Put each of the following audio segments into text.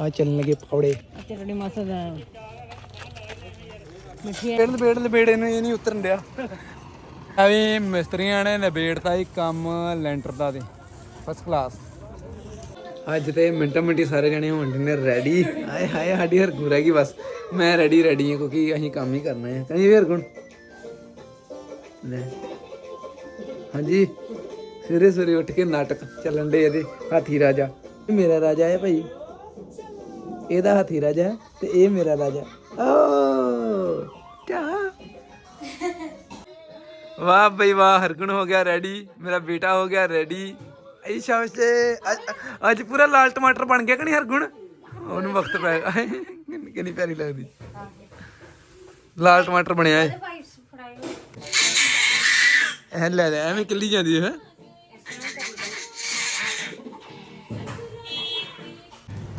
ਆ ਚੱਲਣ ਲੱਗੇ ਪਕੌੜੇ। ਚਟਣੀ ਮਾਸਾ ਦਾ ਮਿੱਠੀ ਬੇੜ ਲਬੇੜ ਲਬੇੜੇ ਨੂੰ ਇਹ ਨਹੀਂ ਉਤਰਨ ਡਿਆ। ਆ ਵੀ ਮਿਸਤਰੀਆਂ ਨੇ ਲਬੇੜਤਾ ਹੀ ਕੰਮ ਲੈਂਟਰ ਦਾ ਤੇ ਫਸਟ ਕਲਾਸ ਅੱਜ ਤੇ ਮਿੰਟੋ ਮਿੰਟੀ ਸਾਰੇ ਜਣੇ ਹੋਣ ਨੇ ਰੈਡੀ ਆਏ ਹਾਏ ਸਾਡੀ ਹਰਗੁਣ ਰਹਿ ਗਈ ਬਸ। ਮੈਂ ਰੈਡੀ ਰੈਡੀ ਹਾਂ ਕਿਉਂਕਿ ਅਸੀਂ ਕੰਮ ਹੀ ਕਰਨਾ ਹੈ। ਕਹਿੰਦੀ ਹਰਗੁਣ। ਲੈ। ਹਾਂਜੀ ਸਵੇਰੇ ਸਵੇਰੇ ਉੱਠ ਕੇ ਨਾਟਕ ਚੱਲਣ ਦੇ ਇਹਦੇ ਹਾਥੀ ਰਾਜਾ। ਮੇਰਾ ਰਾਜਾ ਹੈ ਭਾਈ। ਇਹਦਾ ਹਾਥੀ ਰਾਜਾ ਤੇ ਇਹ ਮੇਰਾ ਰਾਜਾ। ਓ ਕਿਆ? ਵਾਹ ਬਈ ਵਾਹ ਹਰਗੁਣ ਹੋ ਗਿਆ ਰੈਡੀ ਮੇਰਾ ਬੇਟਾ ਹੋ ਗਿਆ ਰੈਡੀ ਐ ਸ਼ਾਬਾਸ਼ ਤੇ ਅੱਜ- ਪੂਰਾ ਲਾਲ ਟਮਾਟਰ ਬਣ ਗਿਆ ਕਿ ਨਹੀਂ ਹਰਗੁਣ? ਉਹਨੂੰ ਵਕਤ ਪਏਗਾ ਕਿੰਨੀ ਕਿੰਨੀ ਪਿਆਰੀ ਲੱਗਦੀ। ਲਾਲ ਟਮਾਟਰ ਬਣਿਆ ਹੈ ਐ ਲੈ ਲੈ ਐਵੇਂ ਕਿੱਲੀ ਜਾਂਦੀ ਹੈ।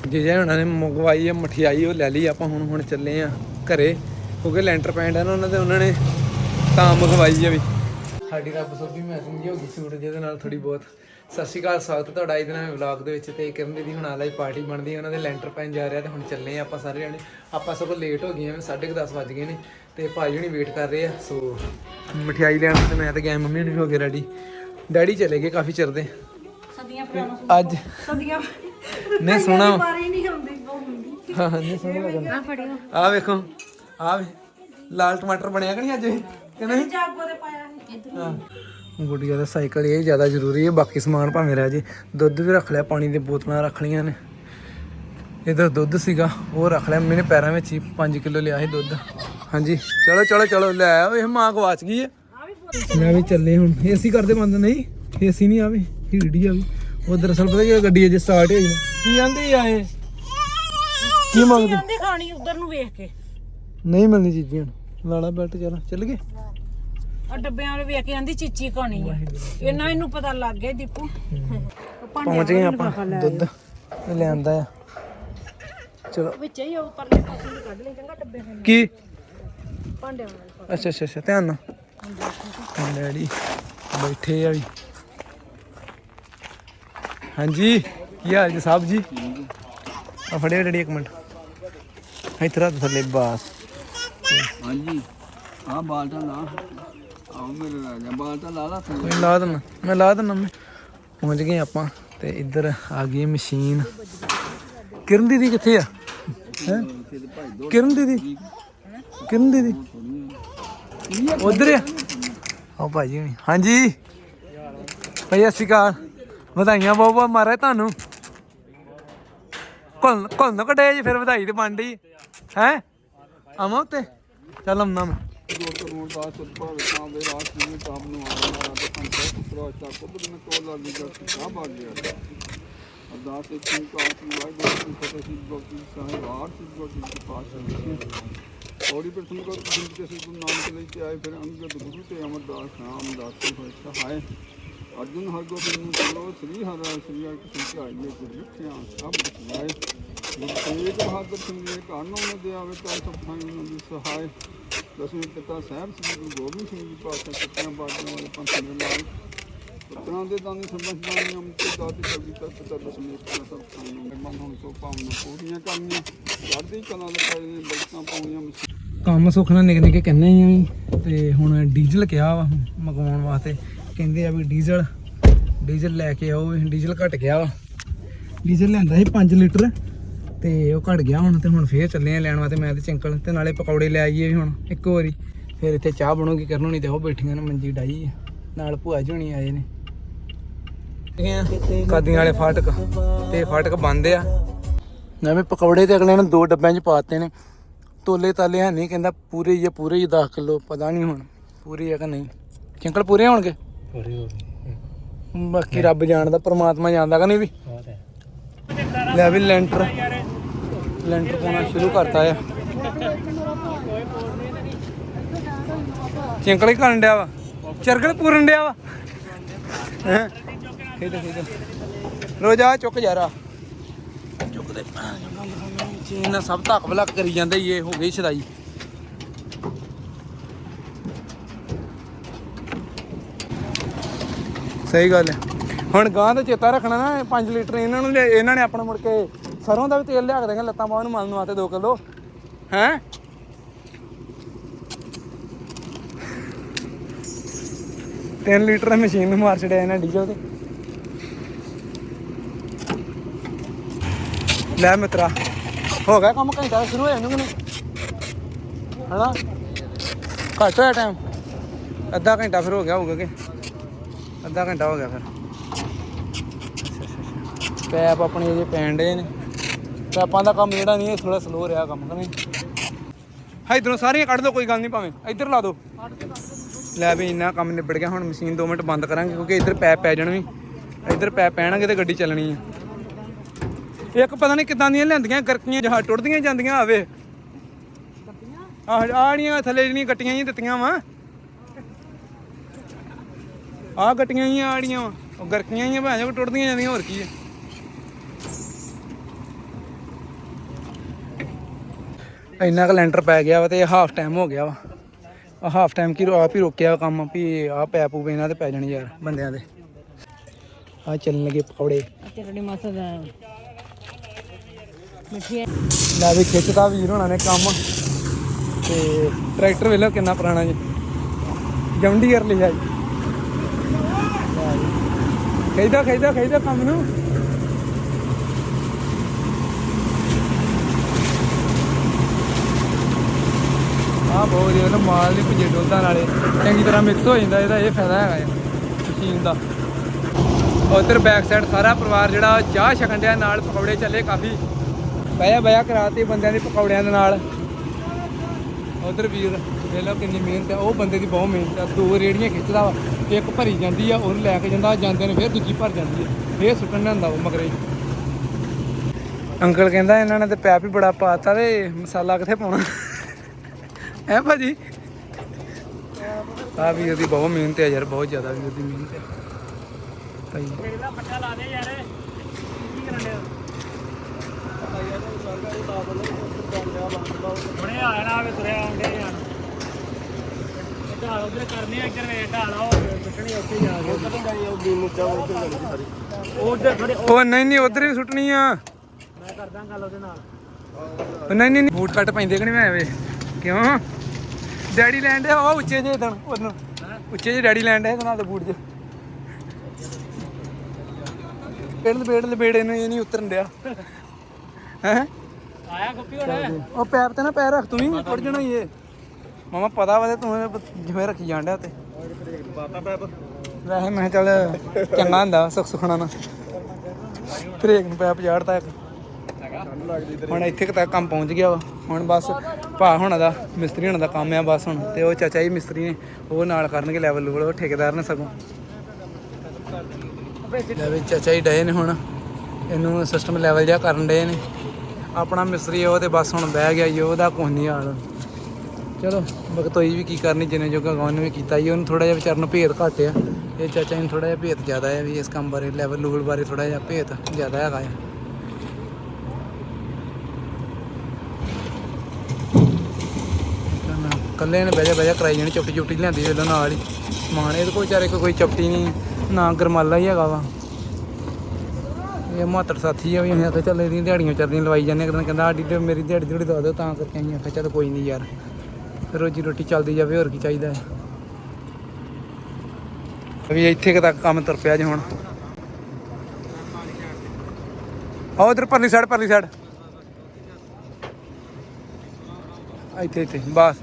ਜੇ ਜੇ ਉਹਨਾਂ ਨੇ ਮੰਗਵਾਈ ਹੈ ਮਠਿਆਈ ਉਹ ਲੈ ਲਈ, ਆਪਾਂ ਹੁਣ ਹੁਣ ਚੱਲੇ ਆ ਘਰੇ, ਕਿਉਂਕਿ ਲੈਂਟਰ ਪੈਂਡ ਹੈ ਨਾ ਉਹਨਾਂ ਦੇ, ਉਹਨਾਂ ਨੇ ਤਾਂ ਮੰਗਵਾਈ ਹੈ ਵੀ। ਸਾਡੀ ਰੱਬ ਸੋਭੀ ਮੈਚਿੰਗ ਜੀ ਹੋ ਗਈ ਸੂਟ, ਜਿਹਦੇ ਨਾਲ ਥੋੜੀ ਬਹੁਤ ਸਤਿ ਸ਼੍ਰੀ ਅਕਾਲ, ਸਵਾਗਤ ਤੁਹਾਡਾ ਇਹਦੇ ਨਾਲ ਵਲੌਗ ਦੇ ਵਿੱਚ ਤੇ ਕਰਨ ਦੀ ਹੁਣ ਆਲਾ ਆਲਾਈ ਪਾਰਟੀ ਬਣਦੀ ਹੈ ਉਹਨਾਂ ਦੇ ਲੈਂਟਰ ਪੈਣ ਜਾ ਰਿਹਾ ਤੇ ਹੁਣ ਚੱਲੇ ਆ ਆਪਾਂ ਸਾਰੇ ਜਣੇ। ਆਪਾਂ ਸਗੋਂ ਲੇਟ ਹੋ ਗਏ ਆ 10:30 ਵੱਜ ਗਏ ਨੇ ਤੇ ਭਾਈ ਜਣੀ ਵੇਟ ਕਰ ਰਹੇ ਆ, ਸੋ ਮਠਿਆਈ ਲੈਣ ਤੇ ਮੈਂ ਤਾਂ ਗਿਆ ਮੰਮੀ ਨੂੰ ਵੀ ਹੋ ਗਏ ਰੈਡੀ ਡੈਡੀ ਚਲੇ ਗਏ ਕਾਫੀ ਚਿਰ ਦੇ। ਸਦੀਆਂ ਪੁਰਾਣਾ ਅੱਜ ਸਦੀਆਂ ਨਹੀਂ ਸੋਹਣਾ। ਬਾਰੀ ਨਹੀਂ ਹੁੰਦੀ ਬਹੁਤ ਹੁੰਦੀ। ਹਾਂ ਹਾਂ ਨਹੀਂ ਸੋਹਣਾ ਲੱਗਦਾ। ਆ ਫੜਿਓ ਆ ਵੇਖੋ ਆ ਲਾਲ ਟਮਾਟਰ ਬਣਿਆ ਕਿ ਨਹੀਂ ਅੱਜ? ਇਹ ਕਿ ਨਹੀਂ? ਜਾਗੋ ਦੇ ਪਾਇਆ ਸੀ। ਹਾਂ। ਗੁੱਡੀਆ ਦਾ ਸਾਈਕਲ ਇਹ ਜ਼ਿਆਦਾ ਜ਼ਰੂਰੀ ਹੈ ਬਾਕੀ ਸਮਾਨ ਭਾਵੇਂ ਰਹਿ ਜੇ। ਦੁੱਧ ਵੀ ਰੱਖ ਲਿਆ ਪਾਣੀ ਦੀ ਬੋਤਲਾਂ ਰੱਖ ਲਈਆਂ ਨੇ। ਇਧਰ ਦੁੱਧ ਸੀਗਾ ਉਹ ਰੱਖ ਲਿਆ। ਮੈਨੇ ਪੈਰਾਂ ਵਿੱਚ ਹੀ 5 ਕਿਲੋ ਲਿਆ ਸੀ ਦੁੱਧ। ਹਾਂਜੀ। ਚਲੋ ਚਲੋ ਚਲੋ ਲੈ ਆਓ ਇਹ ਮਾਂ ਗਵਾਚ ਗਈ ਹੈ। ਮੈਂ ਵੀ ਚੱਲੇ ਹੁਣ। ਏਸੀ ਕਰਦੇ ਬੰਦ ਨਹੀਂ। ਏਸੀ ਨਹੀਂ ਆਵੇ ਹੀੜੀ ਆਵੇ। ਉਹ ਦਰਅਸਲ ਪਤਾ ਕੀ ਗੱਡੀ ਅਜੇ ਸਟਾਰਟ ਹੋਈ ਨਾ। ਕੀ ਆਂਦੀ ਆ ਇਹ? ਕੀ ਮੰਗਦੀ? ਕਹਿੰਦੇ ਖਾਣੀ ਉਧਰ ਨੂੰ ਵੇਖ ਕੇ। ਨਹੀਂ ਮਿਲਣੀ ਚੀਜ਼ਾਂ ਲਾਲਾ ਬੈਲਟ ਚੱਲ ਚੱਲ ਗਏ? ਆ ਡੱਬਿਆਂ ਵਾਲੇ ਵੇਖ ਕੇ ਆਂਦੀ ਚੀਚੀ ਖਾਣੀ ਆ। ਇਹਨਾਂ ਇਹਨੂੰ ਪਤਾ ਲੱਗ ਗਿਆ ਦੀਪੂ। ਪਹੁੰਚ ਗਏ ਆਪਾਂ। ਦੁੱਧ ਲਿਆਂਦਾ ਆ। ਚਲੋ। ਵਿੱਚ ਹੀ ਉਹ ਪਰਲੇ ਪਾਸੇ ਨੂੰ ਕੱਢ ਲਈ ਚੰਗਾ ਡੱਬੇ ਫਿਰ ਕੀ? ਭਾਂਡੇ ਵਾਲੇ। ਅੱਛਾ ਅੱਛਾ ਅੱਛਾ। ਧਿਆਨ ਨਾਲ। ਡੈਡੀ ਬੈਠੇ ਆ ਵੀ। ਹਾਂਜੀ ਕੀ ਹਾਲ ਜੀ ਸਾਹਿਬ ਜੀ? ਆ ਫੜਿਓ ਡੈਡੀ ਇੱਕ ਮਿੰਟ। ਇੱਥੇ ਰੱਖ ਥੱਲੇ ਬਾਸ। ਹਾਂਜੀ। ਆ ਬਾਲਟਾ ਲਾ। ਆਓ ਮੇਰੇ ਰਾਜਾ ਬਾਲਟਾ ਲਾ ਲਾ ਤੂੰ ਕੋਈ ਲਾ ਦੇਣਾ ਮੈਂ ਲਾ ਮੈਂ। ਪਹੁੰਚ ਗਏ ਆਪਾਂ ਤੇ ਇੱਧਰ ਆ ਗਈ ਮਸ਼ੀਨ। ਕਿਰਨ ਦੀਦੀ ਕਿੱਥੇ ਆ? ਹੈ? ਕਿਰਨ ਦੀਦੀ? ਕਿਰਨ ਦੀਦੀ? ਉਧਰ ਆ। ਆਓ ਭਾਜੀ ਹੁਣੀ। ਹਾਂਜੀ। ਭਾਈ ਸਤਿ ਸ਼੍ਰੀ ਅਕਾਲ। ਵਧਾਈਆਂ ਬਹੁਤ ਬਹੁਤ ਮਾਰੇ ਤੁਹਾਨੂੰ। ਕੋਲ ਕੋਲ ਨਾ ਕਟੇ ਜੀ, ਫਿਰ ਵਧਾਈ ਤੇ ਬਣ ਹੈ? ਆਵਾਂ ਉੱਤੇ? ਚੱਲ ਆਉਣਾ ਮੈਂ। ਦੋ ਕਰੋੜ ਦਾ ਸੁਪਾ ਵਿਚਾਂ ਦੇ ਰਾਤ ਨੂੰ ਤਾਬ ਨੂੰ ਆਉਣਾ ਵਾਲਾ ਤੇ ਪੰਚਾਇਤ ਪੁੱਤਰਾ ਚਾ ਕੁਬਰ ਕੋਲ ਲਾ ਲਈ ਜੱਟ ਆ ਗਿਆ ਅਰਦਾਸ ਤੇ ਤੂੰ ਕਾਸ ਨੂੰ ਵਾਈ ਗੁਰੂ ਫਤਿਹ ਸੀ ਗੋਪੀ ਸਾਹਿਬ ਆਰ ਸੀ ਗੋਪੀ ਦੇ ਪਾਸ ਔੜੀ ਪਰ ਤੁਮ ਕੋ ਕੇ ਸੇ ਗੁਰੂ ਨਾਨਕ ਲਈ ਆਏ, ਫਿਰ ਅੰਗਦ ਗੁਰੂ ਤੇ ਅਮਰਦਾਸ ਨਾਮ ਦਾਸ ਹੋਏ ਸਹਾਇ। ਅਰਜੁਨ ਹਰਗੋਬਿੰਦ ਨੂੰ ਚਲੋ ਸ੍ਰੀ ਹਰਿ ਸ੍ਰੀ ਹਰਿ ਆਈਏ ਗੁਰ ਲਿਖਿਆ, ਸਭ ਬਖਲਾਏ ਤੇਗ ਬਹਾਦਰ ਸਿੰਘ ਨੇ ਕਾਨੋਂ ਨੇ ਦੇ ਆਵੇ ਤਾਂ ਸਭ ਥਾਂ ਨੂੰ ਦੀ ਸਹਾਇ ਦਸਵੇਂ ਪਿਤਾ ਸਾਹਿਬ ਸ੍ਰੀ ਗੁਰੂ ਗੋਬਿੰਦ ਸਿੰਘ ਜੀ ਪਾਤਸ਼ਾਹ ਸੱਤਿਆਂ ਬਾਦਲਾਂ ਵਾਲੇ ਪੰਥ ਦੇ ਨਾਲ। ਪੁੱਤਰਾਂ ਦੇ ਦਾਨੀ ਸੰਬੰਧਾਂ ਨੂੰ ਤੇ ਦਾਤੀ ਕਵੀ ਪਿਤਾ ਦਸਵੇਂ ਪਿਤਾ ਸਭ ਥਾਂ ਨੂੰ ਮਨ ਹੁਣ ਸੋ ਪਾਵਨ ਪੂਰੀਆਂ ਕਰਨੀਆਂ। ਚੜ੍ਹਦੀ ਕਲਾ ਦੇ ਪਾਏ ਨੇ ਬਲਕਾਂ ਪਾਉਣੀਆਂ ਕੰਮ ਸੁੱਖ ਨਾਲ ਨਿਕ ਕਹਿੰਦੇ ਹੀ ਤੇ ਹੁਣ ਡੀਜ਼ਲ ਕਿਹਾ ਵਾ, ਮਗਵਾਉਣ ਵਾਸਤੇ। ਕਹਿੰਦੇ ਆ ਵੀ ਡੀਜ਼ਲ ਡੀਜ਼ਲ ਲੈ ਕੇ ਆਓ ਵੀ ਡੀਜ਼ਲ ਘਟ ਗਿਆ ਵਾ। ਡੀਜ਼ਲ ਲੈਂਦਾ ਸੀ 5 ਲੀਟਰ ਤੇ ਉਹ ਘਟ ਗਿਆ ਹੁਣ ਤੇ ਹੁਣ ਫੇਰ ਚੱਲੇ ਆ ਲੈਣ ਵਾਸਤੇ, ਮੈਂ ਤੇ ਚਿੰਕਲ ਤੇ ਨਾਲੇ ਪਕੌੜੇ ਲੈ ਆਈਏ ਹੁਣ ਇੱਕੋ ਵਾਰੀ। ਫਿਰ ਇੱਥੇ ਚਾਹ ਬਣੂਗੀ ਕਰਨ ਹੋਣੀ ਤੇ ਉਹ ਬੈਠੀਆਂ ਨੇ ਮੰਜੀ ਡਾਈ ਨਾਲ ਭੂਆ ਜੀ ਆਏ ਨੇ। ਕਾਦੀਆਂ ਵਾਲੇ ਫਾਟਕ, ਤੇ ਫਾਟਕ ਬੰਦ ਆ। ਨਵੇਂ ਪਕੌੜੇ ਤੇ ਅਗਲੇ ਨੇ ਦੋ ਡੱਬਿਆਂ 'ਚ ਪਾਤੇ ਨੇ। ਤੋਲੇ ਤਾਲੇ ਹੈ ਨਹੀਂ ਕਹਿੰਦਾ ਪੂਰੇ ਹੀ ਆ, ਪੂਰੇ ਹੀ 10 ਕਿਲੋ, ਪਤਾ ਨਹੀਂ ਹੁਣ, ਪੂਰੇ ਆ ਕਿ ਨਹੀਂ। ਚਿੰਕਲ ਪੂਰੇ ਹੋਣਗੇ? ਹੋ ਬਾਕੀ ਰੱਬ ਜਾਣਦਾ ਪ੍ਰਮਾਤਮਾ ਜਾਣਦਾ ਕਿ ਨਹੀਂ ਵੀ? ਲੈ ਵੀ ਲੈਂਟਰ। ਲੈਂਟਰ ਪਾਉਣਾ ਸ਼ੁਰੂ ਕਰਤਾ ਆ। ਚੰਕਲ ਕਰਨ ਡਿਆ ਵਾ। ਚਰਕਲ ਪੂਰਨ ਡਿਆ ਵਾ। ਰੋਜਾ ਚੁੱਕ ਯਾਰਾ। ਚੁੱਕਦੇ ਚੀਨ ਸਭ ਧੱਕ ਭਲਕ ਕਰੀ ਜਾਂਦੇ ਇਹ ਹੋ ਗਈ ਛਦਾਈ ਸਹੀ ਗੱਲ ਹੈ। ਹੁਣ ਗਾਂ ਦਾ ਚੇਤਾ ਰੱਖਣਾ ਨਾ 5 ਲੀਟਰ ਇਹਨਾਂ ਨੂੰ ਲਿਆ- ਇਹਨਾਂ ਨੇ ਆਪਣਾ ਮੁੜ ਕੇ ਸਰੋਂ ਦਾ ਵੀ ਤੇਲ ਲਿਆ ਕੇ ਦੇਗਾ ਲੱਤਾਂ ਬਾਹਾਂ ਨੂੰ ਮਲਣ ਵਾਸਤੇ 2 ਕਿਲੋ। ਹੈ? ਤਿੰਨ ਲੀਟਰ ਮਸ਼ੀਨ ਨੂੰ ਮਾਰ ਛੜਿਆ ਇਹਨਾਂ ਡੀਜ਼ਲ ਤੇ। ਲੈ ਮਿੱਤਰਾ, ਹੋ ਗਿਆ ਕੰਮ, ਘੰਟਾ ਸ਼ੁਰੂ ਹੋਇਆ ਇਹਨੂੰ ਕਿ ਨਹੀਂ। ਹਨਾ? ਘੱਟ ਹੋਇਆ ਟਾਈਮ ਅੱਧਾ ਘੰਟਾ ਫਿਰ ਹੋ ਗਿਆ ਹੋਊਗਾ ਕਿ। ਅੱਧਾ ਘੰਟਾ ਹੋ ਗਿਆ ਫਿਰ। ਪੈਪ ਆਪਣੇ ਜੇ ਪੈਣ ਡੇ ਨੇ। ਪੈਪਾਂ ਦਾ ਕੰਮ ਜਿਹੜਾ ਨਹੀਂ ਥੋੜਾ ਸਲੋ ਰਿਹਾ ਕੰਮ, ਕਿ ਹਾਂ, ਇਧਰੋਂ ਸਾਰੀਆਂ ਕੱਢ ਦੋ, ਕੋਈ ਗੱਲ ਨਹੀਂ ਭਾਵੇਂ। ਇੱਧਰ ਲਾ ਦੋ। ਲੈ ਵੀ ਇੰਨਾ ਕੰਮ ਨਿਬੜ ਗਿਆ, ਹੁਣ ਮਸ਼ੀਨ 2 ਮਿੰਟ ਬੰਦ ਕਰਾਂਗੇ, ਕਿਉਂਕਿ ਇੱਧਰ ਪੈਪ ਪੈ ਜਾਣ ਵੀ। ਇੱਧਰ ਪੈਪ ਪੈਣਗੇ ਤੇ ਗੱਡੀ ਚੱਲਣੀ ਆ। ਇੱਕ ਪਤਾ ਨਹੀਂ ਕਿਦਾਂ ਦੀਆਂ ਲੈਂਦੀਆਂ ਗਰਕੀਆਂ ਜਹਾ, ਟੁੱਟਦੀਆਂ ਜਾਂਦੀਆਂ ਆਵੇ। ਆਹ ਆੜੀਆਂ ਥੱਲੇ ਜਿਹੜੀਆਂ ਗੱਟੀਆਂ ਹੀ ਦਿੱਤੀਆਂ ਵਾ। ਆਹ ਗੱਟੀਆਂ ਹੀ ਆੜੀਆਂ ਵਾ। ਉਹ ਗਰਕੀਆਂ ਹੀ ਭਾਂ ਜੋ ਟੁੱਟਦੀਆਂ ਜਾਂਦੀਆਂ, ਹੋਰ ਕੀ ਹੈ ਇੰਨਾ ਕੁ ਲੈਂਟਰ ਪੈ ਗਿਆ ਵਾ ਤੇ ਹਾਫ ਟਾਈਮ ਹੋ ਗਿਆ ਵਾ। ਆ ਹਾਫ ਟਾਈਮ ਕੀ ਆਪ ਹੀ ਰੋਕਿਆ ਕੰਮ ਵੀ ਆ ਪੈਪ ਪੂਪ ਇਹਨਾਂ ਤੇ ਪੈ ਜਾਣੀ ਯਾਰ ਬੰਦਿਆਂ ਦੇ। ਆ ਚੱਲਣ ਲੱਗੇ ਪਕੌੜੇ। ਚਟੜੀ ਮਾਸਾ ਦਾ ਮਿੱਠੀ ਲੈ ਵੀ ਖਿੱਚਦਾ ਵੀਰ ਹੋਣਾ ਨੇ ਕੰਮ। ਤੇ ਟਰੈਕਟਰ ਵੇਲੋ ਕਿੰਨਾ ਪੁਰਾਣਾ ਜੀ। ਜੌਂਡੀਅਰ ਲਿਆ ਜੀ ਖੇਦਾ ਖੇਦਾ ਖੇਦਾ ਕੰਮ ਨੂੰ। ਆ ਬਹੁਤ ਵਧੀਆ ਨਾ ਮਾਲ ਨਹੀਂ ਭੁਜੇ ਡੋਲਦਾ ਨਾਲੇ। ਚੰਗੀ ਤਰ੍ਹਾਂ ਮਿਕਸ ਹੋ ਜਾਂਦਾ, ਇਹਦਾ ਇਹ ਫਾਇਦਾ ਹੈਗਾ ਹੈ ਮਸ਼ੀਨ ਦਾ। ਉਧਰ ਬੈਕ ਸਾਈਡ ਸਾਰਾ ਪਰਿਵਾਰ ਜਿਹੜਾ ਚਾਹ ਛਕਣ ਡਿਆ, ਨਾਲ ਪਕੌੜੇ ਚੱਲੇ ਕਾਫੀ। ਬਹਿਆ ਬਹਿਆ ਕਰਾਤੇ ਬੰਦਿਆਂ ਦੇ ਪਕੌੜਿਆਂ ਦੇ ਨਾਲ। ਉਧਰ ਵੀਰ ਵੇਖ ਲਓ ਕਿੰਨੀ ਮਿਹਨਤ ਹੈ। ਉਹ ਬੰਦੇ ਦੀ ਬਹੁਤ ਮਿਹਨਤ ਹੈ। ਦੋ ਰੇੜੀਆਂ ਖਿੱਚਦਾ ਵਾ ਇੱਕ ਭਰੀ ਜਾਂਦੀ ਆ, ਉਹਨੂੰ ਲੈ ਕੇ ਜਾਂਦਾ ਜਾਂਦੇ ਨੇ ਫਿਰ ਦੂਜੀ ਭਰ ਜਾਂਦੀ ਹੈ ਫੇਰ ਸੁੱਟਣ ਜਾਂਦਾ ਉਹ ਮਗਰੇ। ਅੰਕਲ ਕਹਿੰਦਾ ਇਹਨਾਂ ਨੇ ਤੇ ਪੈਪ ਹੀ ਬੜਾ ਪਾਤਾ ਤੇ ਮਸਾਲਾ ਕਿੱਥੇ ਪਾਉਣਾ? ਹੈ ਭਾਜੀ? ਆ ਵੀਰ ਦੀ ਬਹੁਤ ਮਿਹਨਤ ਹੈ ਯਾਰ, ਬਹੁਤ ਜ਼ਿਆਦਾ ਵੀਰ ਦੀ ਮਿਹਨਤ ਹੈ। ਭਾਈ। ਦੇਖਦਾ ਪੱਟਾ ਲਾ ਦੇ ਯਾਰ ਕੀ ਕਰਨ ਦੇ ਹੁਣੇ ਆ ਜਾਣਾ ਆਵੇ ਤੁਰਿਆ ਆਉਂਦੇ ਜਾਣ ਢਾਲ ਉਧਰ ਕਰਨੇ ਆ ਇੱਧਰ ਵੇ ਢਾਲ ਆਓ ਸੁੱਟਣੀ ਉੱਥੇ ਜਾ ਕੇ। ਉਧਰ ਗਾਈ ਉਹ ਬੀਮ ਉੱਚਾ ਉੱਧਰ ਗਾਈ ਸਾਰੀ। ਉਧਰ ਖੜੇ ਉਹ ਨਹੀਂ ਨਹੀਂ ਉਧਰ ਵੀ ਸੁੱਟਣੀ ਆ। ਮੈਂ ਕਰਦਾ ਗੱਲ ਉਹਦੇ ਨਾਲ। ਉਹ ਨਹੀਂ ਨਹੀਂ ਨਹੀਂ, ਬੂਟ ਕੱਟ ਪੈਂਦੇ ਕਿ ਨਹੀਂ ਮੈਂ ਵੇ? ਕਿਉਂ? ਡੈਡੀ ਲੈਣ ਦੇ ਉਹ ਉੱਚੇ ਜੇ ਦਣ ਉਹਨੂੰ। ਉੱਚੇ ਜੇ ਡੈਡੀ ਲੈਣ ਦੇ ਨਾਲ ਦੇ ਬੂਟ ਜੇ ਪੇੜ ਲਪੇੜ ਲਪੇੜੇ ਨੂੰ ਇਹ ਨਹੀਂ ਉਤਰਨ ਡਿਆ। ਹੈ? ਆਇਆ ਗੁੱਪੀ ਹੁਣ। ਉਹ ਪੈਰ ਤੇ ਨਾ ਪੈਰ ਰੱਖ ਤੂੰ ਵੀ ਉੱਡ ਜਾਣਾ ਹੀ ਇਹ। ਮਾਮਾ ਪਤਾ ਵਾ ਤੇ ਤੂੰ ਜਿਵੇਂ ਰੱਖੀ ਜਾਂਦਾ ਤੇ। ਪਾਤਾ ਪੈਪ ਵੈਸੇ ਮੈਂ ਕਿਹਾ ਚੱਲ ਚੰਗਾ ਹੁੰਦਾ ਸੁੱਖ ਸੁਖਣਾ ਨਾ ਬ੍ਰੇਕ ਨੂੰ ਪੈਪ ਚਾੜਤਾ ਇੱਕ। ਹੁਣ ਇੱਥੇ ਤੱਕ ਕੰਮ ਪਹੁੰਚ ਗਿਆ ਵਾ। ਹੁਣ ਬਸ ਭਾ ਹੁਣ ਦਾ, ਮਿਸਤਰੀ ਹੋਣਾ ਦਾ ਕੰਮ ਆ ਬਸ ਹੁਣ। ਤੇ ਉਹ ਚਾਚਾ ਜੀ ਮਿਸਤਰੀ ਨੇ, ਉਹ ਨਾਲ ਕਰਨਗੇ ਲੈਵਲ ਲੂਵਲ, ਉਹ ਠੇਕੇਦਾਰ ਨੇ ਸਗੋਂ। ਲੈ ਵੀ ਚਾਚਾ ਜੀ ਡਏ ਨੇ ਹੁਣ। ਇਹਨੂੰ ਸਿਸਟਮ ਲੈਵਲ ਜਿਹਾ ਕਰਨ ਡਏ ਨੇ। ਆਪਣਾ ਮਿਸਤਰੀ ਉਹ ਤੇ ਬਸ ਹੁਣ ਬਹਿ ਗਿਆ ਜੀ, ਉਹਦਾ ਕੋਈ ਨਹੀਂ ਹਾਲ। ਚਲੋ ਬਗਤੋਈ ਵੀ ਕੀ ਕਰਨੀ, ਜਿੰਨੇ ਜੋਗਾ ਗਾਉਣ ਨੇ ਵੀ ਕੀਤਾ ਜੀ, ਉਹਨੂੰ ਥੋੜਾ ਜਿਹਾ ਵਿਚਾਰ ਨੂੰ ਭੇਦ ਘੱਟ ਆ। ਇਹ ਚਾਚਾ ਨੂੰ ਥੋੜਾ ਜਿਹਾ ਭੇਦ ਜ਼ਿਆਦਾ ਹੈ ਵੀ ਇਸ ਕੰਮ ਬਾਰੇ ਲੈਵਲ ਲੂਵਲ ਬਾਰੇ ਥੋੜਾ ਜਿਹਾ ਭੇਦ ਜ਼ਿਆਦਾ ਹੈਗਾ ਆ। ਕੱਲੇ ਨੇ ਬਹਿ ਜਾ ਕਰਾਈ ਜਾਣੀ ਚਪਟੀ ਚੁੱਪੀ ਲਿਆਂਦੀ ਵੇਲੇ ਨਾਲ ਹੀ। ਸਮਾਨ ਇਹਦੇ ਕੋਲ ਵਿਚਾਰੇ ਕੋਈ ਚਪਟੀ ਨਹੀਂ, ਨਾ ਗਰਮਾਲਾ ਹੀ ਹੈਗਾ ਵਾ। ਇਹ ਮਾਤਰ ਸਾਥੀ ਆ ਵੀ ਅਸੀਂ ਆਖਿਆ ਚੱਲ ਇਹਦੀਆਂ ਦਿਹਾੜੀਆਂ ਚਰਦੀਆਂ ਲਵਾਈ ਜਾਂਦੇ ਇੱਕ ਕਹਿੰਦਾ ਸਾਡੀ ਤੇ ਮੇਰੀ ਦਿਹਾੜੀ ਦਿਹੜੀ ਦੱਸ ਦਿਓ, ਤਾਂ ਕਰਕੇ ਅਸੀਂ ਆਖਿਆ ਚੱਲ ਕੋਈ ਨਹੀਂ ਯਾਰ। ਰੋਜੀ ਰੋਟੀ ਚੱਲਦੀ ਜਾਵੇ, ਹੋਰ ਕੀ ਚਾਹੀਦਾ ਹੈ? ਵੀ ਇੱਥੇ ਕੁ ਤੱਕ ਕੰਮ ਤੁਰ ਪਿਆ ਜੀ ਹੁਣ। ਆ ਉਧਰ ਪਰਲੀ ਸਾਈਡ ਪਰਲੀ ਸਾਈਡ ਇੱਥੇ ਇੱਥੇ, ਬਸ।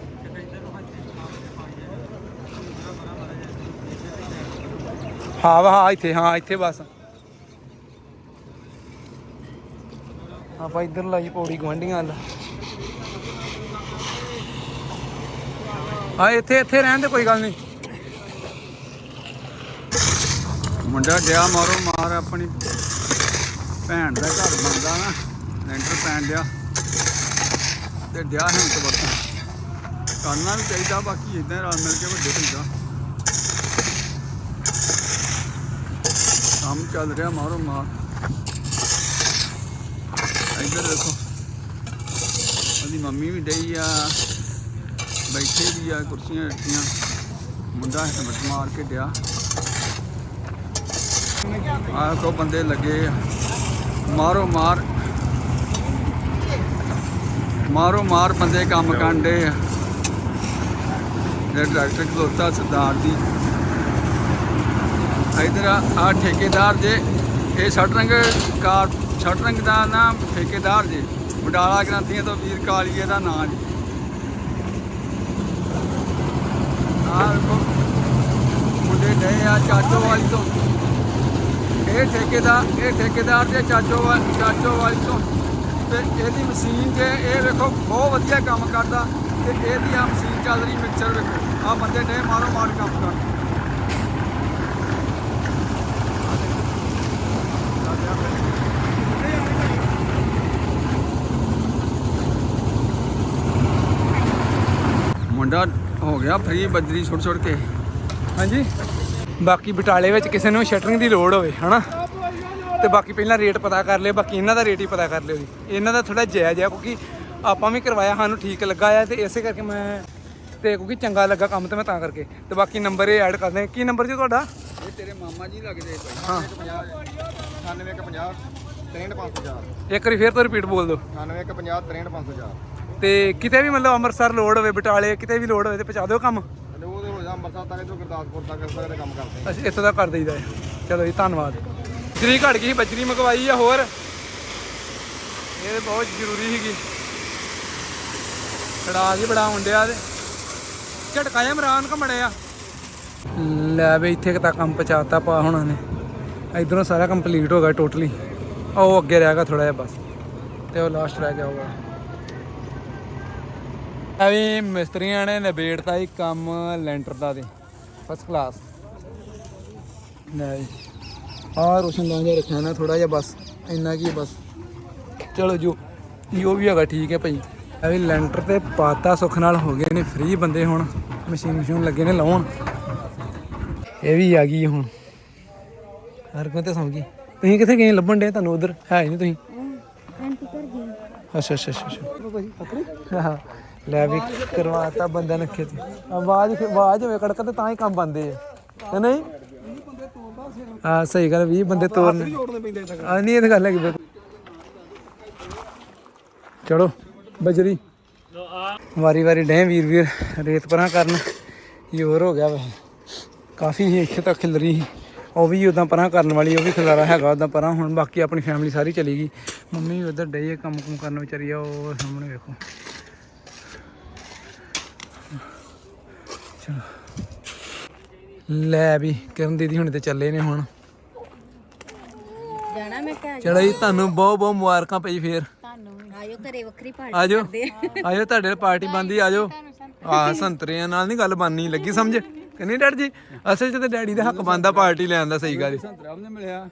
ਹਾਂ, ਵਾ, ਹਾਂ, ਇੱਥੇ ਹਾਂ, ਇੱਥੇ ਬਸ। ਆਪਾਂ ਇੱਧਰ ਲਾਈ ਪੌੜੀ ਗਵੰਡੀਆਂ ਵੱਲ। ਹਾਂ, ਇੱਥੇ ਇੱਥੇ ਰਹਿਣ ਦੇ, ਕੋਈ ਗੱਲ ਨਹੀਂ। ਮੁੰਡਾ ਡਿਆ ਮਾਰੋ, ਮਾਰ ਆਪਣੀ। ਭੈਣ ਦਾ ਘਰ ਬਣਦਾ ਨਾ, ਲੈਂਟਰ ਪੈਣ ਡਿਆ। ਤੇ ਡਿਆ ਹਿੰਮਤ ਵਰਤ ਕਰਨਾ ਵੀ ਚਾਹੀਦਾ, ਬਾਕੀ ਇਦਾਂ ਰਲ ਮਿਲ ਕੇ ਵੱਡੇ ਹੁੰਦਾ ਕੰਮ ਚੱਲ ਰਿਹਾ, ਮਾਰੋ, ਮਾਰ। ਇੱਧਰ ਦੇਖੋ। ਉਹਦੀ ਮੰਮੀ ਵੀ ਡਈ ਆ। ਬੈਠੇ ਵੀ ਆ, ਕੁਰਸੀਆਂ ਰੱਖੀਆਂ ਮੁੰਡਾ ਹਿੰਮਤ ਮਾਰ ਕੇ ਡਿਆ ਆਹ ਕੋ ਬੰਦੇ ਲੱਗੇ ਮਾਰੋ ਮਾਰ। ਮਾਰੋ ਮਾਰ ਬੰਦੇ ਕੰਮ ਕਾਂਡੇ ਆ। ਇਹ ਡਾਕਟਰ ਖਲੋਤਾ ਸਰਦਾਰ ਦੀ ਇਧਰ ਆ ਠੇਕੇਦਾਰ ਜੇ। ਇਹ ਸ਼ਟਰੰਗ ਕਾਰ ਸ਼ਟਰੰਗ ਦਾ ਨਾਮ ਠੇਕੇਦਾਰ ਜੇ। ਬਡਾਲਾ ਗ੍ਰੰਥੀਆਂ ਤੋਂ ਵੀਰ ਕਾਲੀਏ ਦਾ ਨਾਂ ਜੀ। ਆਹ ਵੇਖੋ ਮੁੰਡੇ ਡਏ ਆ ਚਾਚੋ ਵਾਲੀ ਤੋਂ। ਇਹ ਠੇਕੇਦਾਰ ਇਹ ਠੇਕੇਦਾਰ ਜੇ ਚਾਚੋ ਵਾ- ਚਾਚੋ ਵਾਲੀ ਤੋਂ। ਤੇ ਇਹਦੀ ਮਸ਼ੀਨ ਜੇ ਇਹ ਵੇਖੋ, ਬਹੁਤ ਵਧੀਆ ਕੰਮ ਕਰਦਾ। ਤੇ ਇਹਦੀ ਆ ਮਸ਼ੀਨ ਚੱਲ ਰਹੀ, ਮਿਕਸਰ ਵੇਖੋ। ਆ ਬੰਦੇ ਡੇ ਮਾਰੋ ਮਾਰ ਕੰਮ ਕਰ। ਮੁੰਡਾ ਹੋ ਗਿਆ ਫਰੀ ਬੱਜਰੀ ਛੁੱਟ ਛੁੱਟ ਕੇ। ਹਾਂਜੀ? ਬਾਕੀ ਬਟਾਲੇ ਵਿੱਚ ਕਿਸੇ ਨੂੰ ਸ਼ਟਰਿੰਗ ਦੀ ਲੋੜ ਹੋਵੇ ਹਨਾ? ਤੇ ਬਾਕੀ ਪਹਿਲਾਂ ਰੇਟ ਪਤਾ ਕਰ ਲਿਓ ਬਾਕੀ ਇਹਨਾਂ ਦਾ ਰੇਟ ਹੀ ਪਤਾ ਕਰ ਲਿਓ ਜੀ। ਇਹਨਾਂ ਦਾ ਥੋੜਾ ਜਾਇਜ਼ ਆ ਕਿਉਂਕਿ ਆਪਾਂ ਵੀ ਕਰਵਾਇਆ ਸਾਨੂੰ ਠੀਕ ਲੱਗਾ ਆ ਤੇ ਇਸੇ ਕਰਕੇ ਮੈਂ ਤੇ ਕਿਉਂਕਿ ਚੰਗਾ ਲੱਗਾ ਕੰਮ ਤੇ ਮੈਂ ਤਾਂ ਕਰਕੇ। ਤੇ ਬਾਕੀ ਨੰਬਰ ਇਹ ਐਡ ਕਰਦੇ ਕੀ ਨੰਬਰ ਜੀ ਤੁਹਾਡਾ? ਇਹ ਤੇਰੇ ਮਾਮਾ ਜੀ ਲੱਗਦੇ ਹਾਂ। 9150 63550 ਇੱਕ ਵਾਰੀ ਫੇਰ ਤੋਂ ਰਿਪੀਟ ਬੋਲ ਦਿਓ। 9150 63550 ਤੇ ਕਿਤੇ ਵੀ ਮਤਲਬ ਅੰਮ੍ਰਿਤਸਰ ਲੋੜ ਹੋਵੇ ਬਟਾਲੇ ਕਿਤੇ ਵੀ ਲੋੜ ਹੋਵੇ ਤੇ ਪਹੁੰਚਾ ਦਿਓ ਕੰਮ। ਤੇ ਉਹਦੇ ਹੋ ਜਾ ਅੰਮ੍ਰਿਤਸਰ ਤੱਕ ਤੋਂ ਗੁਰਦਾਸਪੁਰ ਤੱਕ ਸਾਰੇ ਕੰਮ ਕਰਦੇ ਅਸੀਂ ਇੱਥੋਂ ਦਾ ਕਰ ਦਈਦਾ ਹੈ। ਚਲੋ ਜੀ ਧੰਨਵਾਦ। ਬਜਰੀ ਘੜ ਗਈ ਬਜਰੀ ਮੰਗਵਾਈ ਆ ਹੋਰ। ਇਹ ਬਹੁਤ ਜ਼ਰੂਰੀ ਸੀਗੀ। ਖੜਾ ਜੀ ਬੜਾ ਤੇ। ਲੈ ਬਈ ਇੱਥੇ ਕੁ ਤੱਕ ਕੰਮ ਪਹੁੰਚਾਤਾ ਪਾ ਹੁਣਾਂ ਨੇ। ਇਧਰੋਂ ਸਾਰਾ ਕੰਪਲੀਟ ਹੋ ਗਿਆ ਟੋਟਲੀ ਉਹ ਅੱਗੇ ਰਹਿ ਗਿਆ ਥੋੜਾ ਜਿਹਾ ਬਸ। ਤੇ ਉਹ ਲਾਸਟ ਰਹਿ ਜਾਊਗਾ ਆ ਵੀ ਮਿਸਤਰੀਆਂ ਨੇ ਨਿਬੇੜਤਾ ਹੀ ਕੰਮ ਲੈਂਟਰ ਦਾ ਤੇ ਫਸਟ ਕਲਾਸ ਜੀ। ਆ ਰੋਸ਼ਨ ਜਿਹਾ ਰੱਖਿਆ ਨਾ ਥੋੜਾ ਜਿਹਾ ਬਸ ਇੰਨਾ ਕੀ ਬਸ। ਚਲੋ ਜੋ ਜੋ ਵੀ ਹੈਗਾ ਠੀਕ ਹੈ ਭਾਈ। ਇਹ ਵੀ ਲੈਂਟਰ ਤੇ ਪਾਤਾ ਸੁੱਖ ਨਾਲ ਹੋ ਗਏ ਨੇ ਫ੍ਰੀ ਬੰਦੇ ਹੁਣ। ਮਸ਼ੀਨ ਮਸ਼ੀਨ ਲੱਗੇ ਨੇ ਲਾਉਣ। ਇਹ ਵੀ ਆ ਗਈ ਹੁਣ। ਹਰ ਕੋਈ ਤੇ ਸੌਂ ਗਈ। ਤੁਸੀਂ ਕਿੱਥੇ ਗਏ? ਲੱਭਣ ਦੇ ਤੁਹਾਨੂੰ ਉਧਰ? ਹੈ ਨਹੀਂ ਤੁਸੀਂ? ਅੱਛਾ ਅੱਛਾ ਅੱਛਾ ਅੱਛਾ। ਹਾਂ। ਲੈ ਵੀ ਕਰਵਾਤਾ ਬੰਦਿਆਂ ਨੇ ਖੇਤ। ਆਵਾਜ਼ ਆਵਾਜ਼ ਹੋਵੇ ਕੜਕ ਤੇ ਤਾਂ ਹੀ ਕੰਮ ਬੰਦੇ ਆ। ਹੈ ਨਹੀਂ? ਹਾਂ ਸਹੀ ਗੱਲ 20 ਬੰਦੇ ਤੋੜਨੇ ਆ ਨਹੀਂ ਇਹ ਤਾਂ ਗੱਲ ਬਿਲਕੁਲ। ਚਲੋ ਬਜਰੀ। ਵਾਰੀ ਵਾਰੀ ਡੇ ਵੀਰ ਵੀਰ ਰੇਤ ਪਰਾਂ ਕਰਨ। ਯੋਰ ਹੋ ਗਿਆ ਵਾ। ਕਾਫੀ ਹੀ ਇੱਥੇ ਤੱਕ ਖਿਲਰੀ ਸੀ। ਉਹ ਵੀ ਉਦਾਂ ਪਰਾਂ ਕਰਨ ਵਾਲੀ ਉਹ ਵੀ ਖਿਲਾਰਾ ਹੈਗਾ ਉਦਾਂ ਪਰਾਂ ਹੁਣ ਬਾਕੀ ਆਪਣੀ ਫੈਮਿਲੀ ਸਾਰੀ ਚਲੀ ਗਈ। ਮੰਮੀ ਵੀ ਉਧਰ ਡੇ ਕੰਮ ਕੁਮ ਕਰਨ ਵਿਚਾਰੀ ਆ ਉਹ ਸਾਹਮਣੇ ਵੇਖੋ। ਚਲੋ ਲੈ ਵੀ ਕਿਰਨ ਦੀਦੀ ਹੁਣ ਤੇ ਚੱਲੇ ਨੇ ਹੁਣ। ਜਾਣਾ ਮੈਂ ਕਹਿ ਚਲੋ ਜੀ ਤੁਹਾਨੂੰ ਬਹੁਤ ਬਹੁਤ ਮੁਬਾਰਕਾਂ ਪਈ ਫੇਰ। ਤੁਹਾਨੂੰ ਆਇਓ ਘਰੇ ਵੱਖਰੀ ਪਾਰਟੀ ਆਜੋ। ਆਜੋ ਤੁਹਾਡੇ ਨਾਲ ਪਾਰਟੀ ਬੰਦੀ ਆਜੋ। ਆ ਸੰਤਰਿਆਂ ਨਾਲ ਨਹੀਂ ਗੱਲ ਬਣਨੀ ਲੱਗੀ ਸਮਝ? ਕਹਿੰਨੀ ਡੈਡ ਜੀ? ਅਸਲ 'ਚ ਤੇ ਡੈਡੀ ਦਾ ਹੱਕ ਬਣਦਾ ਪਾਰਟੀ ਲੈਣ ਦਾ ਸਹੀ ਗੱਲ ਹੈ ਸੰਤਰਾ ਨੇ ਮਿਲਿਆ।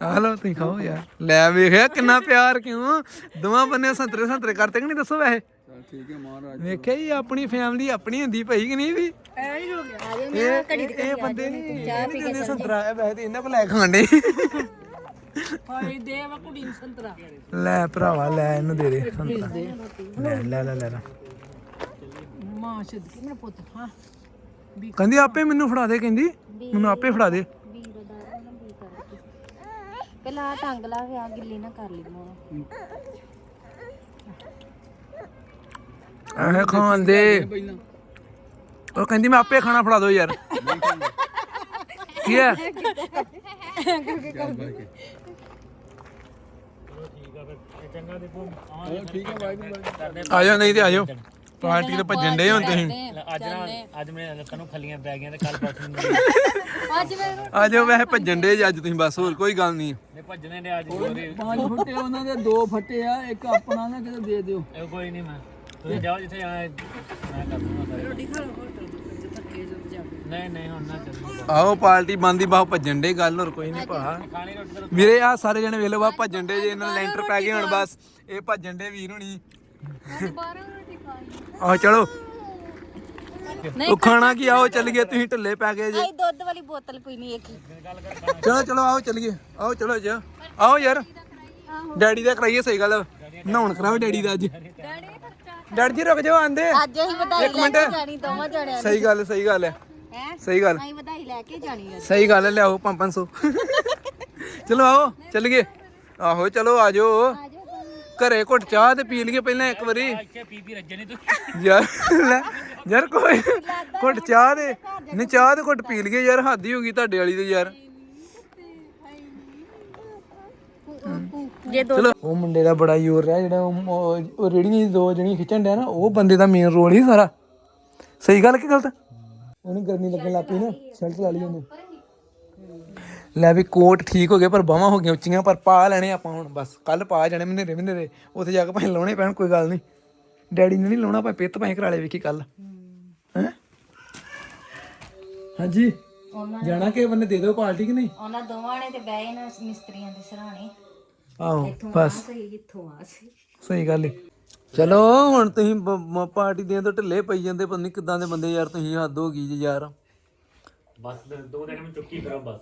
ਆ ਲਓ ਤੁਸੀਂ ਖਾਓ ਯਾਰ। ਲੈ ਵੇਖਿਆ ਕਿੰਨਾ ਪਿਆਰ ਕਿਉਂ? ਦੋਵਾਂ ਬੰਨੇ ਸੰਤਰੇ ਸੰਤਰੇ ਕਰਤੇ ਕਿ ਨਹੀਂ ਦੱਸੋ ਵੈਸੇ? ਠੀਕ ਹੈ ਮਹਾਰਾਜ। ਵੇਖਿਆ ਜੀ ਆਪਣੀ ਫੈਮਿਲੀ ਆਪਣੀ ਹੁੰਦੀ ਪਈ ਕਿ ਨਹੀਂ ਵੀ? ਐ ਹੀ ਹੋ ਗਿਆ। ਆਜੋ ਇਹ ਇਹ- ਇਹ ਬੰਦੇ ਨਹੀਂ ਚਾਹ ਪੀ ਕੇ ਸੰਤਰਾ ਇਹ ਵੈਸੇ ਤੇ ਇਹਨਾਂ ਕੋਲ ਲੈ ਖਾਂਦੇ ਹਾਏ ਦੇ ਵਾ ਕੁੜੀ ਨੂੰ ਸੰਤਰਾ। ਲੈ ਭਰਾਵਾ ਲੈ ਇਹਨੂੰ ਦੇ ਦੇ ਸੰਤਰਾ। ਲੈ ਲੈ ਲੈ ਲੈ ਲੈ। ਮਾਂ ਸਿੱਧ ਕਿ ਮੇਰਾ ਪੁੱਤ ਹਾਂ। ਕਹਿੰਦੀ ਆਪੇ ਮੈਨੂੰ ਫੜਾ ਦੇ ਕਹਿੰਦੀ। ਮੈਨੂੰ ਆਪੇ ਫੜਾ ਦੇ। ਪਹਿਲਾਂ ਟੰਗ ਲਾ ਕੇ ਆ ਗਿੱਲੀ ਨਾ ਕਰ ਲਈ ਮੋਣਾ ਐ ਖਾਣ ਦੇ। ਉਹ ਕਹਿੰਦੀ ਮੈਂ ਆਪੇ ਖਾਣਾ ਫੜਾ ਦੋ ਯਾਰ। ਕੀ ਹੈ? ਵਾਹਿਗੁਰੂ ਆਜੋ ਨਹੀਂ ਤੇ ਆਜੋ ਪਾਰਟੀ ਤੇ ਭੱਜਣ ਦੇ ਹੁਣ ਤੁਸੀਂ। ਅੱਜ ਨਾ ਅੱਜ ਮੈਂ ਲੱਤਾਂ ਨੂੰ ਖੱਲੀਆਂ ਪੈ ਗਈਆਂ ਤੇ ਕੱਲ ਪਰਸੋਂ ਨੂੰ ਅੱਜ ਮੈਂ ਆਜੋ ਵੈਸੇ ਭੱਜਣ ਦੇ ਜੇ ਅੱਜ ਤੁਸੀਂ ਬਸ ਹੋਰ ਕੋਈ ਗੱਲ ਨਹੀਂ। ਨੇ ਭੱਜਣੇ ਨੇ ਅੱਜ। ਜੋਰੇ ਪੰਜ ਫੁੱਟੇ ਉਹਨਾਂ ਦੇ ਦੋ ਫੱਟੇ ਆ ਇੱਕ ਆਪਣਾ ਨਾ ਕਿਤੇ ਦੇ ਦਿਓ। ਇਹ ਕੋਈ ਨਹੀਂ ਮੈਂ। ਤੁਸੀਂ ਜਾਓ ਜਿੱਥੇ ਜਾਣਾ ਹੈ, ਮੈਂ ਕਰ ਦੂੰਗਾ ਸਾਰੇ ਰੋਟੀ ਖਾ ਲਓ ਨਹੀਂ ਨਹੀਂ ਹੁਣ ਨਾ ਚੱਲੂਗਾ ਆਓ ਪਾਰਟੀ ਬੰਦੀ ਬਾਹ ਭੱਜਣ ਦੇ ਗੱਲ ਹੋਰ ਕੋਈ ਨਹੀਂ ਭਾ। ਖਾਣੀ ਰੋਟੀ ਤਾਂ ਵੀਰੇ ਆ ਸਾਰੇ ਜਣੇ ਵੇਲੇ ਬਾ ਭੱਜਣ ਦੇ ਜੇ ਇਹਨਾਂ ਨੂੰ ਲੈਂਟਰ ਪੈ ਗਏ ਹੁਣ ਬਸ। ਇਹ ਭੱਜਣ ਦੇ ਵੀਰ ਹੁਣੀ। ਦੁਬਾਰਾ ਰੋਟੀ ਖਾਣੀ ਆਓ ਚਲੋ। ਉਹ ਖਾਣਾ ਕੀ ਆਓ ਚੱਲ ਗਏ ਤੁਸੀਂ ਢਿੱਲੇ ਪੈ ਗਏ ਜੇ। ਆਈ ਦੁੱਧ ਵਾਲੀ ਬੋਤਲ ਪੀਣੀ ਇੱਕ ਚਲੋ ਚਲੋ ਆਓ ਚੱਲੀਏ। ਆਓ ਚਲੋ ਜੀ। ਆਓ ਯਾਰ। ਡੈਡੀ ਦਾ ਕਰਾਈਏ ਸਹੀ ਗੱਲ। ਨਹਾਉਣ ਕਰਾਓ ਡੈਡੀ ਦਾ ਅੱਜ। ਡੈਡੀ ਜੀ ਰੁਕ ਜਾਓ ਆਂਦੇ। ਅੱਜ ਅਸੀਂ ਵਧਾਈ ਇੱਕ ਲੈ ਮਿੰਟ। ਕੇ ਜਾਣੀ ਦੋਵਾਂ ਜਣਿਆਂ ਨੇ। ਸਹੀ ਗੱਲ ਸਹੀ ਗੱਲ ਹੈ। ਹੈ? ਸਹੀ ਗੱਲ। ਅਸੀਂ ਵਧਾਈ ਲੈ ਕੇ ਜਾਣੀ ਹੈ। ਸਹੀ ਗੱਲ ਹੈ ਲਿਆਓ 500 ਚਲੋ ਆਓ ਚੱਲ ਗਏ ਆਹੋ ਚਲੋ ਆਜੋ ਘਰੇ ਘੁੱਟ ਚਾਹ ਤੇ ਪੀ ਲਈਏ ਪਹਿਲਾਂ ਇੱਕ ਵਾਰੀ। ਇੱਥੇ ਤੂੰ ਯਾਰ ਲੈ, ਯਾਰ ਕੋਈ ਘੁੱਟ ਚਾਹ ਦੇ ਨਹੀਂ ਚਾਹ ਤੇ ਘੁੱਟ ਪੀ ਲਈਏ ਯਾਰ ਹੱਦ ਹੀ ਹੋ ਗਈ ਤੁਹਾਡੇ ਵਾਲੀ ਤੇ ਯਾਰ। ਜੇ ਦੋ ਚਲੋ। ਉਹ ਮੁੰਡੇ ਦਾ ਬੜਾ ਜ਼ੋਰ ਰਿਹਾ ਜਿਹੜਾ ਉਹ- ਰੇੜੀਆਂ ਦੀ ਦੋ ਜਣੀ ਖਿੱਚਣ ਡਿਆ ਨਾ ਉਹ ਬੰਦੇ ਦਾ ਮੇਨ ਰੋਲ ਹੀ ਸਾਰਾ। ਸਹੀ ਗੱਲ ਕਿ ਗਲਤ? ਉਹਨੂੰ ਗਰਮੀ ਲੱਗਣ ਲੱਗ ਪਈ ਨਾ ਸ਼ਰਟ ਲਾ ਲਈ ਉਹਨੇ। ਲੈ ਵੀ ਕੋਟ ਠੀਕ ਹੋ ਗਿਆ ਪਰ ਬਾਹਾਂ ਹੋ ਗਈਆਂ ਉੱਚੀਆਂ ਪਰ ਪਾ ਲੈਣੇ ਆਪਾਂ ਹੁਣ ਬਸ। ਕੱਲ ਪਾ ਜਾਣੇ ਮਨੇਰੇ ਮਨੇਰੇ। ਉੱਥੇ ਜਾ ਕੇ ਭਾਵੇਂ ਲਾਉਣੇ ਪੈਣ ਕੋਈ ਗੱਲ ਨਹੀਂ। ਡੈਡੀ ਨੇ ਨਹੀਂ ਲਾਉਣਾ ਭਾਵੇਂ ਪਿੱਤ ਭਾਵੇਂ ਕਰਾ ਲੇ ਵੇਖੀ ਕੱਲ ਹੈ? ਹਾਂਜੀ? ਜਾਣਾ ਕਿ ਬੰਨੇ ਦੇ ਦਿਓ ਪਾਰਟੀ ਕਿ ਨਹੀਂ? ਉਹਨਾਂ ਦੋਵਾਂ ਨੇ ਤੇ ਬਹਿ ਨਾ ਮਿਸਤਰੀਆਂ ਦੇ ਸਰਾਣੇ। ਆਹੋ ਬਸ। ਸਹੀ ਜਿੱਥੋਂ ਆ? ਸੀ ਸਹੀ ਗੱਲ ਏ। ਚਲੋ ਹੁਣ ਤੁਸੀਂ ਬ- ਮ- ਪਾਰਟੀ ਦੇਣ ਤੋਂ ਢਿੱਲੇ ਪਈ ਜਾਂਦੇ ਪਤਾ ਨਹੀਂ ਕਿੱਦਾਂ ਦੇ ਬੰਦੇ ਯਾਰ ਤੁਸੀਂ ਹੱਦ ਹੋ ਗਈ ਜੀ ਯਾਰ। ਬਸ ਦੋ ਦਿਨ ਮੈਂ ਚੁੱਕੀ ਕਰੋ ਬਸ।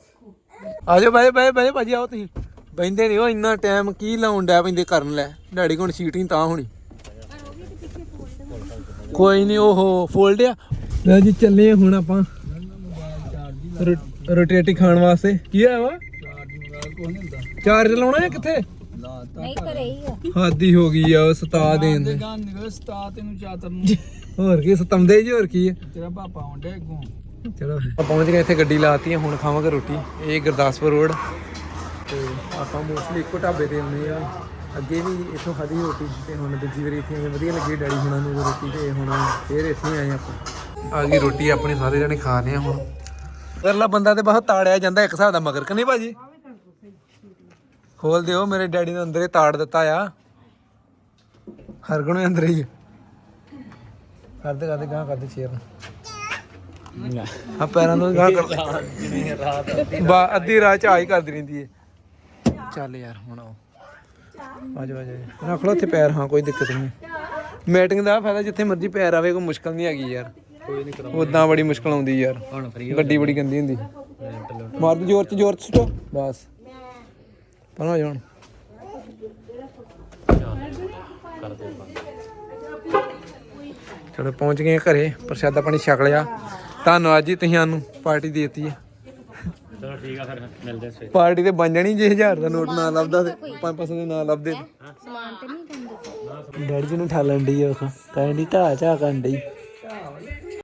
ਆਜੋ ਬਾਏ ਬਾਏ ਬਾਏ ਭਾਜੀ ਆਓ ਤੁਸੀਂ। ਬੈਂਦੇ ਨਹੀਂ ਉਹ ਇੰਨਾ ਟਾਈਮ ਕੀ ਲਾਉਣ ਡੈ ਪੈਂਦੇ ਕਰਨ ਲੈ। ਡੈਡੀ ਕੋਲ ਸੀਟ ਹੀ ਤਾਂ ਹੋਣੀ। ਕੋਈ ਨਹੀਂ ਉਹ ਫੋਲਡ ਆ। ਲੈ ਜੀ ਚੱਲੇ ਆ ਹੁਣ ਆਪਾਂ। ਰੋ- ਰੋਟੀ ਖਾਣ ਵਾਸਤੇ। ਕੀ ਆ ਵਾ? ਚਾਰਜ ਲਾਉਣਾ ਜਾਂ ਕਿੱਥੇ? ਨਹੀਂ ਘਰੇ। ਹੀ ਆ। ਹਾਦੀ ਹੋ ਗਈ ਆ ਉਹ ਸਤਾ ਦੇਣ ਦੇ ਗਾਂ ਨਿਕਲ ਸਤਾ ਤੈਨੂੰ ਚਾਤਰ ਨੂੰ। ਹੋਰ ਕੀ ਸਤੰਦੇ ਜੀ ਹੋਰ ਕੀ ਆ? ਤੇਰਾ ਪਾਪਾ ਆਉਂਦਾ ਅੱਗੋਂ। ਚਲੋ ਆਪਾਂ ਪਹੁੰਚ ਗਏ ਇੱਥੇ ਗੱਡੀ ਲਾਤੀ ਹੁਣ ਖਾਵਾਂਗੇ ਰੋਟੀ। ਇਹ ਗੁਰਦਾਸਪੁਰ ਰੋਡ। ਤੇ ਆਪਾਂ ਮੋਸਟਲੀ ਇੱਕੋ ਢਾਬੇ ਤੇ ਆਉਂਦੇ ਆ। ਅੱਗੇ ਵੀ ਇੱਥੋਂ ਖਾਧੀ ਰੋਟੀ ਤੇ ਹੁਣ ਦੂਜੀ ਵਾਰੀ ਇੱਥੇ ਆਏ ਵਧੀਆ ਲੱਗੀ ਡੈਡੀ ਹੁਣਾਂ ਨੂੰ ਰੋਟੀ ਤੇ ਹੁਣ ਫੇਰ ਇੱਥੇ ਆਏ ਆਪਾਂ। ਆ ਗਈ ਰੋਟੀ ਆਪਣੀ ਸਾਰੇ ਜਣੇ ਖਾ ਰਹੇ ਆ ਹੁਣ। ਪਰਲਾ ਬੰਦਾ ਤੇ ਬਹੁਤ ਤਾੜਿਆ ਜਾਂਦਾ ਇੱਕ ਹਿਸਾਬ ਦਾ ਮਗਰ। ਕਿ ਨਹੀਂ ਭਾਜੀ? ਖੋਲ ਦਿਓ ਮੇਰੇ ਡੈਡੀ ਨੇ ਅੰਦਰੇ ਤਾੜ ਦਿੱਤਾ ਆ। ਹਰਗੁਣ ਅੰਦਰ ਹੀ। ਕਰਦੇ ਕਰਦੇ ਗਾਂ ਕਰਦੇ ਨੂੰ। ਆ ਪੈਰਾਂ ਨੂੰ ਗਾਂ ਕਰ ਬਾ ਅੱਧੀ ਰਾਤ ਚ ਆਈ ਕਰਦੀ ਰਹਿੰਦੀ ਏ। ਚੱਲ ਯਾਰ ਹੁਣ ਆਓ। ਆਜੋ ਆਜੋ ਰੱਖ ਲਓ ਇੱਥੇ ਪੈਰ ਹਾਂ ਕੋਈ ਦਿੱਕਤ ਨਹੀਂ। ਮੈਟਿੰਗ ਦਾ ਫਾਇਦਾ ਜਿੱਥੇ ਮਰਜ਼ੀ ਪੈਰ ਆਵੇ ਕੋਈ ਮੁਸ਼ਕਲ ਨਹੀਂ ਹੈਗੀ ਯਾਰ। ਕੋਈ ਨਹੀਂ ਉਦਾਂ ਬੜੀ ਮੁਸ਼ਕਲ ਆਉਂਦੀ ਯਾਰ। ਹੁਣ ਫਰੀ ਗੱਡੀ ਬੜੀ ਗੰਦੀ ਹੁੰਦੀ। ਮਾਰ ਜ਼ੋਰ ਚ ਜ਼ੋਰ ਚ ਸੁੱਟੋ। ਬਸ। ਪਰਾਂ ਹੋ ਜਾਣ। ਚਲੋ ਪਹੁੰਚ ਗਏ ਘਰੇ ਪ੍ਰਸ਼ਾਦਾ ਪਾਣੀ ਛਕ ਲਿਆ। ਧੰਨਵਾਦ ਜੀ ਤੁਸੀਂ ਸਾਨੂੰ ਪਾਰਟੀ ਦੇਤੀ ਹੈ ਚਲੋ ਠੀਕ ਆ ਫਿਰ ਮਿਲਦੇ ਆ ਸਵੇਰੇ। ਪਾਰਟੀ ਤੇ ਬਣ ਜਾਣੀ ਜੇ 1000 ਦਾ ਨੋਟ ਨਾ ਲੱਭਦਾ ਤੇ 500 ਦੇ ਨਾ ਲੱਭਦੇ ਸਮਾਨ ਤੇ ਨਹੀਂ ਕਹਿੰਦੇ ਡੈਡੀ ਜੀ ਨੂੰ ਠਾਲਣ ਦੀ ਉਹ ਕਹਿੰਦੀ ਢਾ ਝਾ ਕਰਨ ਡਈ।